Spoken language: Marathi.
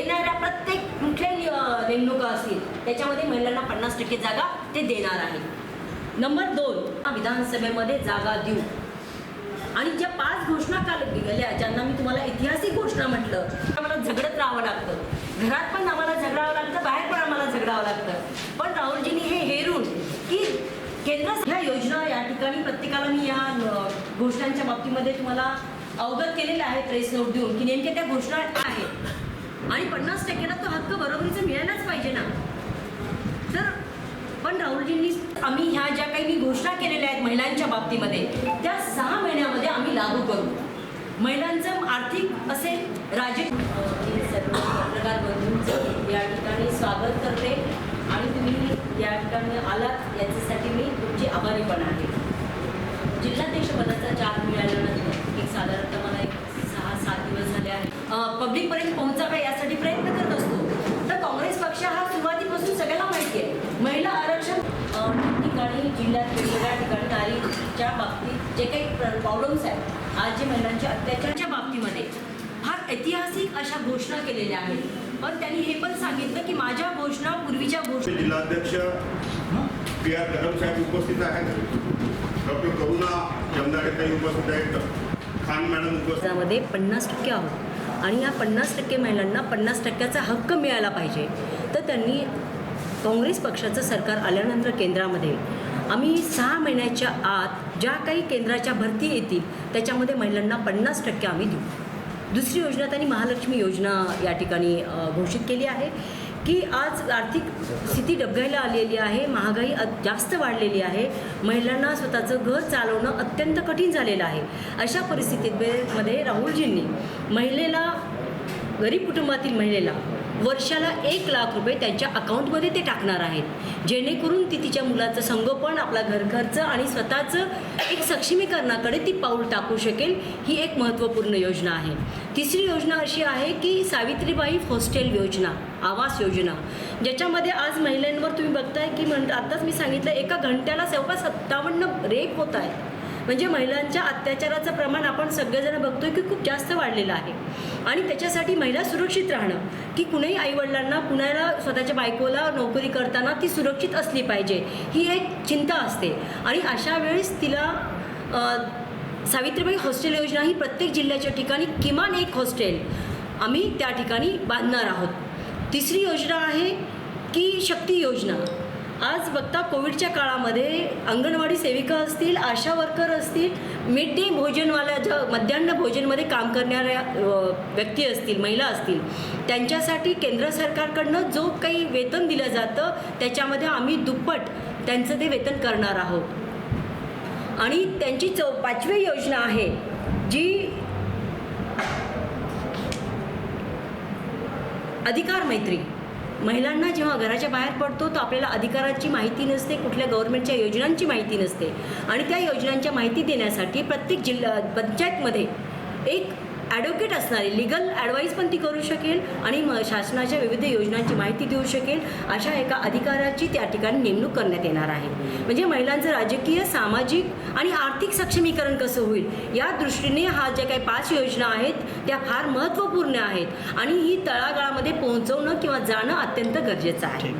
येणाऱ्या प्रत्येक कुठल्याही नेमणुका असतील त्याच्यामध्ये महिलांना पन्नास टक्के जागा ते देणार आहे. नंबर दोन विधानसभेमध्ये जागा देऊ. आणि ज्या पाच घोषणा काल गेल्या ज्यांना मी तुम्हाला ऐतिहासिक घोषणा म्हटलं आम्हाला झगडत राहावं लागतं. घरात पण आम्हाला झगडावं लागतं बाहेर पण आम्हाला झगडावं लागतं. पण राहुलजींनी हे हेरून की केंद्र ह्या योजना या ठिकाणी प्रत्येकाला मी या घोषणांच्या बाबतीमध्ये तुम्हाला अवगत केलेलं आहे प्रेस नोट देऊन की नेमक्या त्या घोषणा आहेत. आणि पन्नास टक्क्याला तो हक्क बरोबरीचा मिळायलाच पाहिजे ना. तर पण राहुलजींनी आम्ही ह्या ज्या काही मी घोषणा केलेल्या आहेत महिलांच्या बाबतीमध्ये त्या सहा महिन्यामध्ये आम्ही लागू करू. महिलांचं आर्थिक असे राजे सर्व पत्रकार बंधूंचं या ठिकाणी स्वागत करते. आणि तुम्ही या ठिकाणी आलात याच्यासाठी मी तुमची आभारी पण आहे. जिल्हाध्यक्ष पदाचा मिळाल्यानंतर एक साधारणतः मला एक सहा सात दिवस झाले आहे पब्लिकपर्यंत पोहोचावा यासाठी प्रयत्न करत असतो. तर काँग्रेस पक्ष हा सुरुवातीपासून सगळ्यांना माहिती आहे. महिला आरक्षण अ, ठिकठिकाणी जिल्ह्यात वेगवेगळ्या ठिकाणी नारीच्या बाबतीत जे काही प्रॉब्लेम्स आहेत आज जे महिलांच्या अत्याचाराच्या बाबतीमध्ये फार ऐतिहासिक अशा घोषणा केलेल्या आहेत. पण त्यांनी हे पण सांगितलं की माझ्या घोषणा पूर्वीच्या घोषणा जिल्हाध्यक्ष पी आर कदम साहेब उपस्थित आहेत. डॉक्टर करुणा जमदाडे ताई उपस्थित आहेत. खान मॅडम उपस्थित पन्नास टक्के आहोत. आणि या पन्नास टक्के महिलांना पन्नास टक्क्याचा हक्क मिळाला पाहिजे. तर त्यांनी काँग्रेस पक्षाचं सरकार आल्यानंतर केंद्रामध्ये. आम्ही सहा महिन्याच्या आत ज्या काही केंद्राच्या भरती येतील त्याच्यामध्ये महिलांना पन्नास टक्के आम्ही देऊ. दुसरी योजना त्यांनी महालक्ष्मी योजना या ठिकाणी घोषित केली आहे. की आज आर्थिक स्थिती डबघायला आलेली आहे महागाई जास्त वाढलेली आहे महिलांना स्वतःचं घर चालवणं अत्यंत कठीण झालेलं आहे. अशा परिस्थितीत मध्ये राहुलजींनी महिलेला गरीब कुटुंबातील महिलेला वर्षाला एक लाख रुपये त्यांच्या अकाउंटमध्ये ते टाकणार आहेत. जेणेकरून ती तिच्या मुलाचं संगोपन आपला घर घरचं आणि स्वतःचं एक सक्षमीकरणाकडे ती पाऊल टाकू शकेल ही एक महत्त्वपूर्ण योजना आहे. तिसरी योजना अशी आहे की सावित्रीबाई हॉस्टेल योजना आवास योजना ज्याच्यामध्ये आज महिलांवर तुम्ही बघताय की म्हण आत्ताच मी सांगितलं एका घंट्याला जवळपास सत्तावन्न रेप होत आहे म्हणजे महिलांच्या अत्याचाराचं प्रमाण आपण सगळेजण बघतोय की खूप जास्त वाढलेलं आहे. आणि त्याच्यासाठी महिला सुरक्षित राहणं की कुणाही आईवडिलांना कुणाला स्वतःच्या बायकोला नोकरी करताना ती सुरक्षित असली पाहिजे ही एक चिंता असते. आणि अशा वेळेस तिला सावित्रीबाई हॉस्टेल योजना ही प्रत्येक जिल्ह्याच्या ठिकाणी किमान एक हॉस्टेल. आम्ही त्या ठिकाणी बांधणार आहोत. तिसरी योजना आहे की शक्ती योजना. आज बघता कोविडच्या काळामध्ये अंगणवाडी सेविका असतील आशा वर्कर असतील मिड डे भोजनवाल्या ज्या मध्यान्ह भोजनमध्ये काम करणाऱ्या व्यक्ती असतील महिला असतील त्यांच्यासाठी केंद्र सरकारकडनं जो काही वेतन दिलं जातं त्याच्यामध्ये आम्ही दुप्पट त्यांचं ते वेतन करणार आहोत. आणि त्यांची चौ पाचवी योजना आहे जी अधिकार मैत्री. महिलांना जेव्हा घराच्या बाहेर पडतो तर आपल्याला अधिकाराची माहिती नसते कुठल्या गव्हर्नमेंटच्या योजनांची माहिती नसते. आणि त्या योजनांच्या माहिती देण्यासाठी प्रत्येक जिल्हा पंचायतमध्ये एक ॲडव्होकेट असणारी लिगल ॲडवाईस पण ती करू शकेल आणि म शासनाच्या विविध योजनांची माहिती देऊ शकेल अशा एका अधिकाऱ्याची त्या ठिकाणी नेमणूक करण्यात येणार आहे. म्हणजे महिलांचं राजकीय सामाजिक आणि आर्थिक सक्षमीकरण कसं होईल या दृष्टीने हा ज्या काही पाच योजना आहेत त्या फार महत्त्वपूर्ण आहेत आणि ही तळागाळामध्ये पोहोचवणं किंवा जाणं अत्यंत गरजेचं आहे.